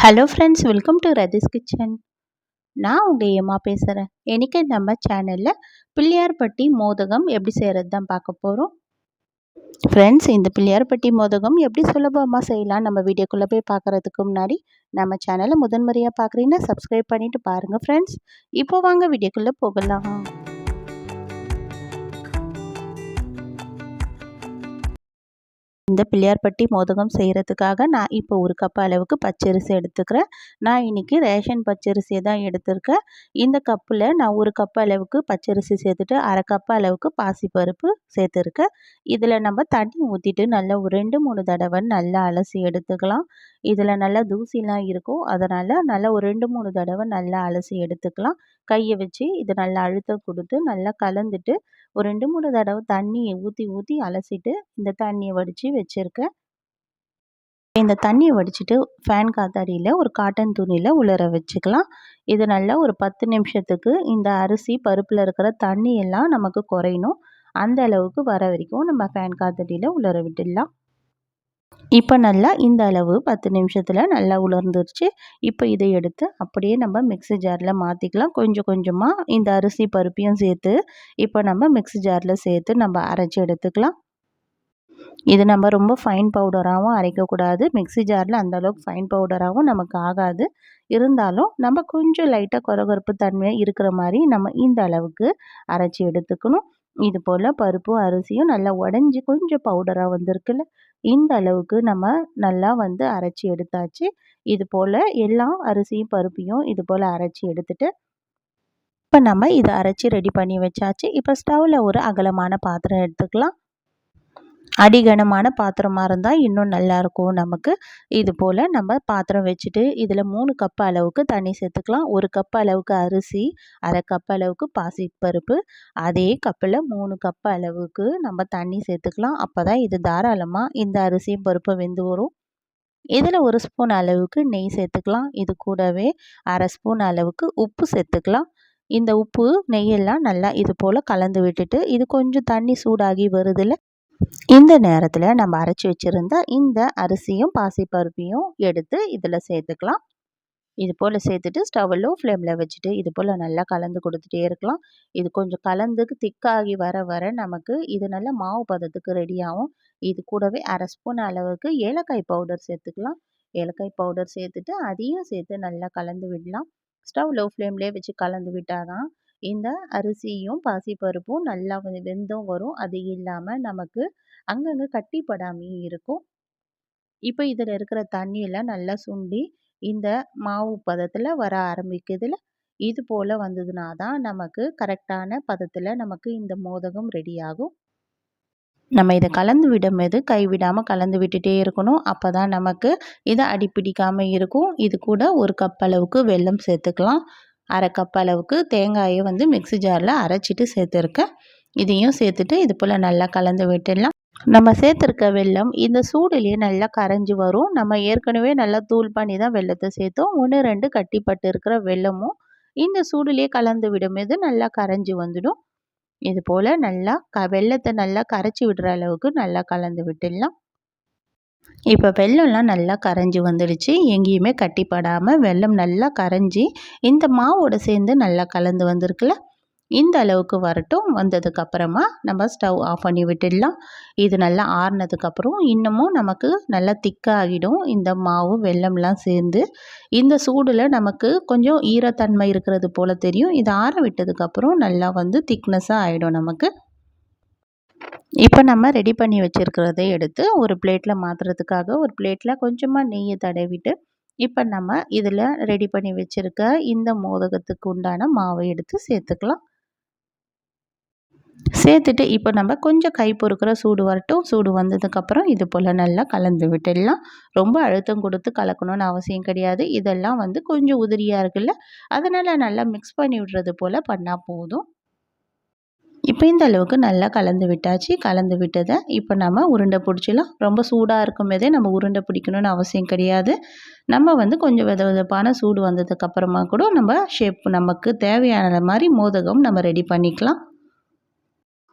Hello friends welcome to Rathi's kitchen நான் உங்கள் ஏமா பேசுகிறேன் இன்றைக்கி நம்ம சேனலில் பிள்ளையார்பட்டி மோதகம் எப்படி செய்கிறது தான் பார்க்க போகிறோம் ஃப்ரெண்ட்ஸ் இந்த பிள்ளையார்பட்டி மோதகம் எப்படி சுலபமாக செய்யலாம் நம்ம வீடியோக்குள்ளே போய் பார்க்குறதுக்கு முன்னாடி நம்ம சேனலை முதன்முறையாக பார்க்குறீங்கன்னா சப்ஸ்கிரைப் பண்ணிவிட்டு பாருங்கள் ஃப்ரெண்ட்ஸ் இப்போ வாங்க வீடியோக்குள்ளே போகலாம். இந்த பிள்ளையார்பட்டி மோதகம் செய்கிறதுக்காக நான் இப்போ ஒரு கப் அளவுக்கு பச்சரிசி எடுத்துக்கிறேன். நான் இன்றைக்கி ரேஷன் பச்சரிசியை தான் எடுத்திருக்கேன். இந்த கப்பில் நான் ஒரு கப் அளவுக்கு பச்சரிசி சேர்த்துட்டு அரை கப் அளவுக்கு பாசிப்பருப்பு சேர்த்துருக்கேன். இதில் நம்ம தண்ணி ஊற்றிட்டு நல்லா ஒரு ரெண்டு மூணு தடவை நல்லா அலசி எடுத்துக்கலாம். இதில் நல்லா தூசிலாம் இருக்கும். அதனால் நல்லா ஒரு ரெண்டு மூணு தடவை நல்லா அலசி எடுத்துக்கலாம். கையை வச்சு இது நல்லா அழுத்தம் கொடுத்து நல்லா கலந்துட்டு ஒரு ரெண்டு மூணு தடவை தண்ணியை ஊற்றி ஊற்றி அலசிட்டு இந்த தண்ணியை வடித்து வச்சுருக்கேன் இந்த தண்ணியை வடிச்சிட்டு ஃபேன் காத்தாடியில் ஒரு காட்டன் துணியில் உலர வச்சுக்கலாம். இது நல்லா ஒரு பத்து நிமிஷத்துக்கு இந்த அரிசி பருப்பில் இருக்கிற தண்ணி எல்லாம் நமக்கு குறையணும். அந்த அளவுக்கு வர வரைக்கும் நம்ம ஃபேன் காத்தாடியில் உலர விட்டுடலாம். இப்போ நல்லா இந்த அளவு பத்து நிமிஷத்தில் நல்லா உலர்ந்துருச்சு. இப்போ இதை எடுத்து அப்படியே நம்ம மிக்ஸி ஜாரில் மாற்றிக்கலாம் கொஞ்சம் கொஞ்சமாக இந்த அரிசி பருப்பையும் சேர்த்து இப்போ நம்ம மிக்ஸி ஜாரில் சேர்த்து நம்ம அரைச்சி எடுத்துக்கலாம். இது நம்ம ரொம்ப ஃபைன் பவுடராகவும் அரைக்கக்கூடாது. மிக்ஸி ஜாரில் அந்தளவுக்கு ஃபைன் பவுடராகவும் நமக்கு ஆகாது. இருந்தாலும் நம்ம கொஞ்சம் லைட்டாக குறகுறப்பு தன்மையாக இருக்கிற மாதிரி நம்ம இந்த அளவுக்கு அரைச்சி எடுத்துக்கணும். இது போல் பருப்பும் அரிசியும் நல்லா உடஞ்சி கொஞ்சம் பவுடராக வந்திருக்குல்ல. இந்த அளவுக்கு நம்ம நல்லா வந்து அரைச்சி எடுத்தாச்சு. இது போல் எல்லா அரிசியும் பருப்பையும் இது போல் அரைச்சி எடுத்துட்டு இப்போ நம்ம இதை அரைச்சி ரெடி பண்ணி வச்சாச்சு. இப்போ ஸ்டவ்வில் ஒரு அகலமான பாத்திரம் எடுத்துக்கலாம். அடிகனமான பாத்திரமாக இருந்தால் இன்னும் நல்லாயிருக்கும் நமக்கு. இது போல் நம்ம பாத்திரம் வச்சுட்டு இதில் மூணு கப் அளவுக்கு தண்ணி சேர்த்துக்கலாம். ஒரு கப் அளவுக்கு அரிசி அரை கப் அளவுக்கு பாசிப்பருப்பு. அதே கப்பில் மூணு கப் அளவுக்கு நம்ம தண்ணி சேர்த்துக்கலாம். அப்போ தான் இது தாராளமாக இந்த அரிசியும் பருப்பும் வெந்து வரும். இதில் ஒரு ஸ்பூன் அளவுக்கு நெய் சேர்த்துக்கலாம். இது கூடவே அரை ஸ்பூன் அளவுக்கு உப்பு சேர்த்துக்கலாம். இந்த உப்பு நெய்யெல்லாம் நல்லா இது போல் கலந்து விட்டுட்டு இது கொஞ்சம் தண்ணி சூடாகி வருதில்ல இந்த நேரத்தில் நம்ம அரைச்சி வச்சுருந்த இந்த அரிசியும் பாசிப்பருப்பையும் எடுத்து இதில் சேர்த்துக்கலாம். இது போல் சேர்த்துட்டு ஸ்டவ் லோ ஃப்ளேமில் வச்சுட்டு இது போல் நல்லா கலந்து கொடுத்துட்டே இருக்கலாம். இது கொஞ்சம் கலந்துக்கு திக்காகி வர வர நமக்கு இது நல்லா மாவு பதத்துக்கு ரெடியாகும் இது கூடவே அரை ஸ்பூன் அளவுக்கு ஏலக்காய் பவுடர் சேர்த்துக்கலாம். ஏலக்காய் பவுடர் சேர்த்துட்டு அதையும் சேர்த்து நல்லா கலந்து விடலாம். ஸ்டவ் லோ ஃப்ளேம்லேயே வச்சு கலந்து விட்டால் தான் இந்த அரிசியும் பாசிப்பருப்பும் நல்லா வெந்தும் வரும். அது இல்லாமல் நமக்கு அங்கங்கே கட்டிப்படாமையும் இருக்கும். இப்போ இதில் இருக்கிற தண்ணியெல்லாம் நல்லா சுண்டி இந்த மாவு பதத்தில் வர ஆரம்பிக்குதுல இது போல் வந்ததுனா தான் நமக்கு கரெக்டான பதத்தில் நமக்கு இந்த மோதகம் ரெடி ஆகும். நம்ம இதை கலந்து விடும்போது கைவிடாமல் கலந்து விட்டுட்டே இருக்கணும். அப்போ தான் நமக்கு இதை அடிப்பிடிக்காமல் இருக்கும். இது கூட ஒரு கப் அளவுக்கு வெல்லம் சேர்த்துக்கலாம். அரை கப் அளவுக்கு தேங்காயை வந்து மிக்ஸி ஜாரில் அரைச்சிட்டு சேர்த்துருக்கேன். இதையும் சேர்த்துட்டு இது போல் நல்லா கலந்து விட்டுடலாம். நம்ம சேர்த்துருக்க வெல்லம் இந்த சூடுலேயே நல்லா கரைஞ்சி வரும். நம்ம ஏற்கனவே நல்லா தூள் பண்ணி தான் வெள்ளத்தை சேர்த்தோம். ஒன்று ரெண்டு கட்டிப்பட்டு இருக்கிற வெல்லமும் இந்த சூடுலேயே கலந்து விடும்போது நல்லா கரைஞ்சி வந்துடும். இது போல் நல்லா க வெள்ளத்தை நல்லா கரைச்சி விடுற அளவுக்கு நல்லா கலந்து விட்டுடலாம். இப்போ வெள்ளம்லாம் நல்லா கரைஞ்சி வந்துடுச்சு. எங்கேயுமே கட்டிப்படாமல் வெள்ளம் நல்லா கரைஞ்சி இந்த மாவோடு சேர்ந்து நல்லா கலந்து வந்திருக்குல்ல? இந்த அளவுக்கு வரட்டும். வந்ததுக்கப்புறமா நம்ம ஸ்டவ் ஆஃப் பண்ணி விட்டுடலாம். இது நல்லா ஆறுனதுக்கப்புறம் இன்னமும் நமக்கு நல்லா திக்காகிடும் இந்த மாவு வெள்ளம்லாம் சேர்ந்து இந்த சூடில் நமக்கு கொஞ்சம் ஈரத்தன்மை இருக்கிறது போல் தெரியும். இது ஆற விட்டதுக்கப்புறம் நல்லா வந்து திக்னஸாக ஆகிடும் நமக்கு. இப்போ நம்ம ரெடி பண்ணி வச்சுருக்கிறதை எடுத்து ஒரு பிளேட்டில் மாற்றுறதுக்காக ஒரு பிளேட்டில் கொஞ்சமாக நெய்யை தடவிட்டு இப்போ நம்ம இதில் ரெடி பண்ணி வச்சுருக்க இந்த மோதகத்துக்கு உண்டான மாவை எடுத்து சேர்த்துக்கலாம். சேர்த்துட்டு இப்போ நம்ம கொஞ்சம் கை பொறுக்கிற சூடு வரட்டும். சூடு வந்ததுக்கப்புறம் இது போல் நல்லா கலந்து விட்டுடலாம். ரொம்ப அழுத்தம் கொடுத்து கலக்கணும்னு அவசியம் கிடையாது. இதெல்லாம் வந்து கொஞ்சம் உதிரியாக இருக்குல்ல? அதனால் நல்லா மிக்ஸ் பண்ணி விடுறது போல் பண்ணால் போதும். இப்போ இந்த அளவுக்கு நல்லா கலந்து விட்டாச்சு. கலந்து விட்டதை இப்போ நம்ம உருண்டை பிடிச்சிடலாம். ரொம்ப சூடாக இருக்கும் போதே நம்ம உருண்டை பிடிக்கணும்னு அவசியம் கிடையாது. நம்ம வந்து கொஞ்சம் வித விதப்பான சூடு வந்ததுக்கப்புறமா கூட நம்ம ஷேப் நமக்கு தேவையான மாதிரி மோதகம் நம்ம ரெடி பண்ணிக்கலாம்.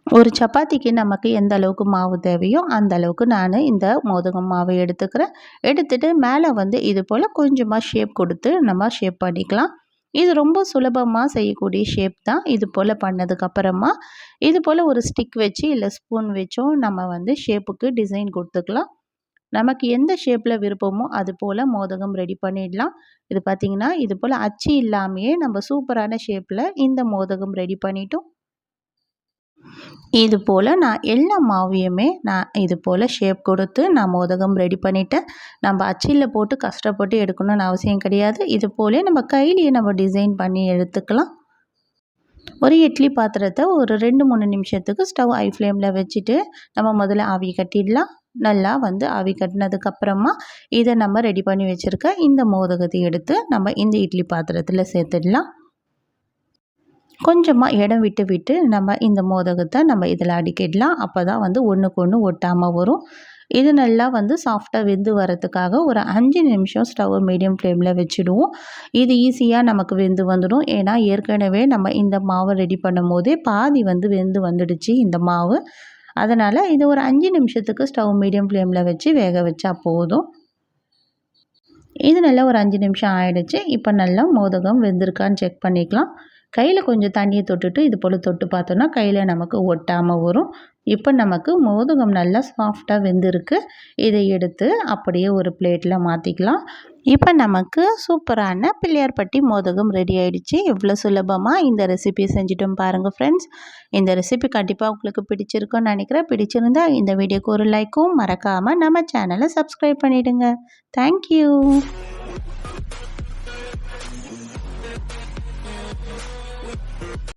ஒரு சப்பாத்திக்கு நமக்கு எந்த அளவுக்கு மாவு தேவையோ அந்த அளவுக்கு நான் இந்த மோதகம் மாவை எடுத்துக்கிறேன். எடுத்துகிட்டு மேலே வந்து இது போல் கொஞ்சமாக ஷேப் கொடுத்து நம்ம ஷேப் பண்ணிக்கலாம். இது ரொம்ப சுலபமாக செய்யக்கூடிய ஷேப் தான். இது போல் பண்ணதுக்கப்புறமா இது போல் ஒரு ஸ்டிக் வச்சு இல்லை ஸ்பூன் வச்சோ நம்ம வந்து ஷேப்புக்கு டிசைன் கொடுத்துக்கலாம். நமக்கு எந்த ஷேப்பில் விருப்பமோ அது போல் மோதகம் ரெடி பண்ணிடலாம். இது பார்த்திங்கன்னா இது போல் அச்சு இல்லாமையே நம்ம சூப்பரான ஷேப்பில் இந்த மோதகம் ரெடி பண்ணிட்டோம். இது போல் நான் எல்லா மாவையுமே நான் இது போல் ஷேப் கொடுத்து நான் மோதகம் ரெடி பண்ணிவிட்டேன் நம்ம அச்சில் போட்டு கஷ்டப்பட்டு எடுக்கணும்னு அவசியம் கிடையாது. இது போலே நம்ம கையிலேயே நம்ம டிசைன் பண்ணி எடுத்துக்கலாம். ஒரு இட்லி பாத்திரத்தை ஒரு ரெண்டு மூணு நிமிஷத்துக்கு ஸ்டவ் ஐ ஃப்ளேமில் வச்சுட்டு நம்ம முதல்ல ஆவி கட்டிடலாம். நல்லா வந்து ஆவி கட்டினதுக்கப்புறமா இதை நம்ம ரெடி பண்ணி வச்சுருக்க இந்த மோதகத்தை எடுத்து நம்ம இந்த இட்லி பாத்திரத்தில் சேர்த்துடலாம். கொஞ்சமாக இடம் விட்டு விட்டு நம்ம இந்த மோதகத்தை நம்ம இதில் அடிக்கிடலாம். அப்போ தான் வந்து ஒன்றுக்கு ஒன்று ஒட்டாமல் வரும். இது நல்லா வந்து சாஃப்டாக வெந்து வரதுக்காக ஒரு அஞ்சு நிமிஷம் ஸ்டவ் மீடியம் ஃப்ளேமில் வச்சுடுவோம். இது ஈஸியாக நமக்கு வெந்து வந்துடும். ஏன்னா ஏற்கனவே நம்ம இந்த மாவை ரெடி பண்ணும் போதே பாதி வந்து வெந்து வந்துடுச்சு இந்த மாவு. அதனால் இது ஒரு அஞ்சு நிமிஷத்துக்கு ஸ்டவ் மீடியம் ஃப்ளேமில் வச்சு வேக வச்சா போதும். இது நல்லா ஒரு அஞ்சு நிமிஷம் ஆயிடுச்சு. இப்போ நல்லா மோதகம் வெந்திருக்கான்னு செக் பண்ணிக்கலாம். கையில் கொஞ்சம் தண்ணியை தொட்டுட்டு இது போல் தொட்டு பார்த்தோன்னா கையில் நமக்கு ஒட்டாமல் வரும். இப்போ நமக்கு மோதகம் நல்லா சாஃப்டாக வெந்திருக்கு. இதை எடுத்து அப்படியே ஒரு பிளேட்டில் மாற்றிக்கலாம் இப்போ நமக்கு சூப்பரான பிள்ளையார்பட்டி மோதகம் ரெடி ஆகிடுச்சு எவ்வளோ சுலபமாக இந்த ரெசிபி செஞ்சுட்டோம் பாருங்கள் ஃப்ரெண்ட்ஸ் இந்த ரெசிபி கண்டிப்பாக உங்களுக்கு பிடிச்சிருக்குன்னு நினைக்கிறேன். பிடிச்சிருந்தா இந்த வீடியோக்கு ஒரு லைக்கும் மறக்காமல் நம்ம சேனலை சப்ஸ்கிரைப் பண்ணிவிடுங்க தேங்க்யூ